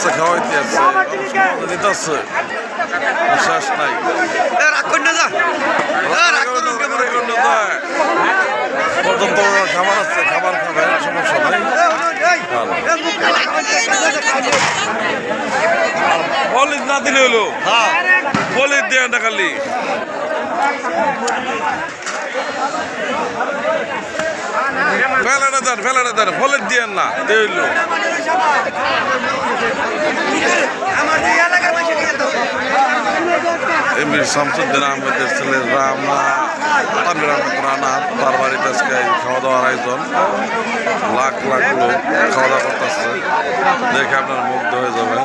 আছে খাওয়াইতে আছে দিতে আছে শেষ নাই পর্যন্ত খাবার আছে খাবার খাবে সমস্যা নাই হলিদ না দিলে হলো হলিদ দিয়ে না খালি ফেলাটা দেন ফেলাটা দেন হলিদ দিয়ে না দিল এমনি শামসুদ্দিন আহমেদের ছেলে রামা তানভীর আহমেদ, রানা, তার বাড়িতে আজকে খাওয়া দাওয়ার লাখ লাখ লোক খাওয়া দাওয়া করতেছে। দেখে আপনার মুগ্ধ হয়ে যাবেন।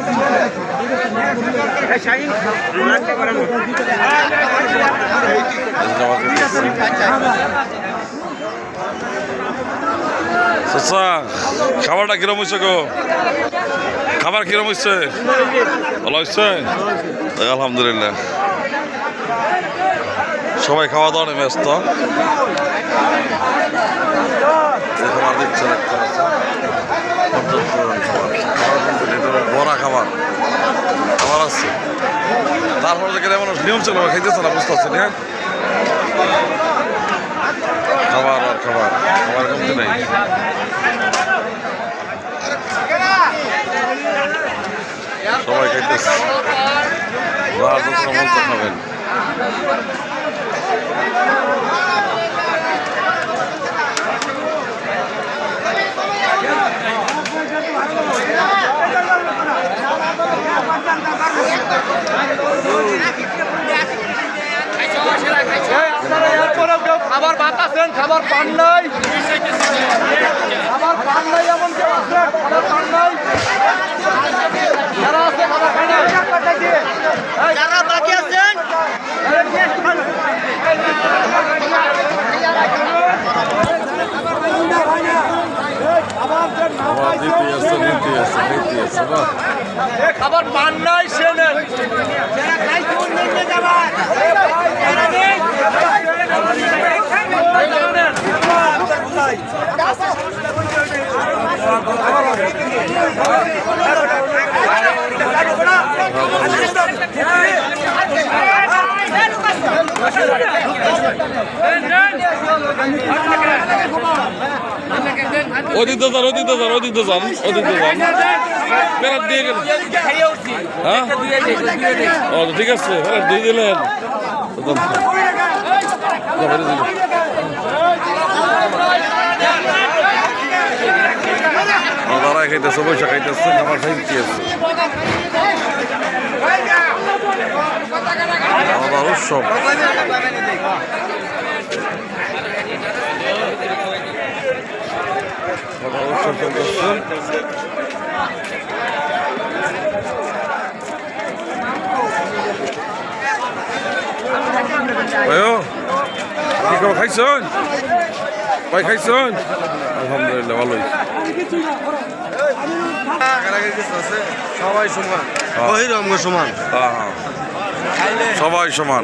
চাচা খাবারটা কিরম হয়েছে গো? খাবার কিরম হয়েছে? ভালো হয়েছে? আলহামদুলিল্লাহ। সবাই খাওয়া দাওয়া নিয়ে ব্যস্ত। খাবার দিচ্ছে দেখতে খাবার। খাবার complete, বড়া খাবার। খাবার আছে। তারপরে মানুষ নিয়ম ছিল খাইতেছে না বুঝতে পারছেন হ্যাঁ খাবার আর খাবার খাবার কমতে নেই সবাই খাইতেছে। খাবেন। খাবার ভাত খাবার পান নাই। খাবার পান নাই এমন কেউ আছে খাবার পান নাই যারা আছে খাবার খায় না যারা বাকি আছেন খাবার দিতে আছে নিতে আছে নিতে আছে বাহ খাবার পান ওদিক তো যান ওদিক তো যান ওদিক তো যান ওদিক তো যান ফেরত দিয়ে গেলেন হ্যাঁ ও ঠিক আছে ফেরত দিয়ে দিলেন তো যান। যা, ফেরত দিলেন। ও, দাঁড়ায় খাইতেছে বৈশা খাইতেছে খাবার খাইতে আছে খাওয়া উৎসব খাওয়া উৎসব চলতেছে ভাইও কি খবর খাইছেন? ভাই খাইছেন? আলহামদুলিল্লাহ ভালোই। সবাই সমান। হ্যাঁ হ্যাঁ। সবাই সমান।